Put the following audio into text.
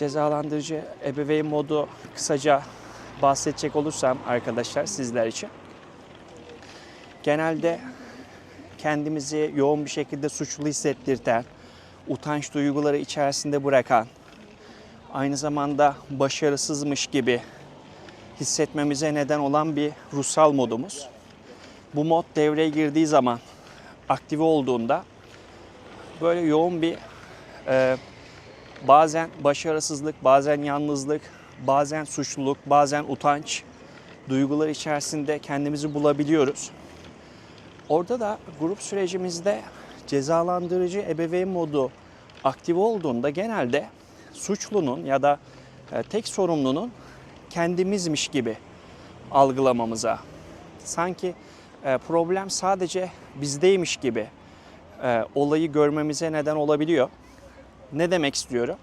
cezalandırıcı ebeveyn modu kısaca bahsedecek olursam arkadaşlar sizler için. Genelde kendimizi yoğun bir şekilde suçlu hissettirten, utanç duyguları içerisinde bırakan, aynı zamanda başarısızmış gibi hissetmemize neden olan bir ruhsal modumuz. Bu mod devreye girdiği zaman, aktive olduğunda böyle yoğun bir e, bazen başarısızlık, bazen yalnızlık, bazen suçluluk, bazen utanç duyguları içerisinde kendimizi bulabiliyoruz. Orada da grup sürecimizde cezalandırıcı ebeveyn modu aktive olduğunda genelde suçlunun ya da e, tek sorumlunun kendimizmiş gibi algılamamıza, sanki e, problem sadece bizdeymiş gibi e, olayı görmemize neden olabiliyor. Ne demek istiyorum?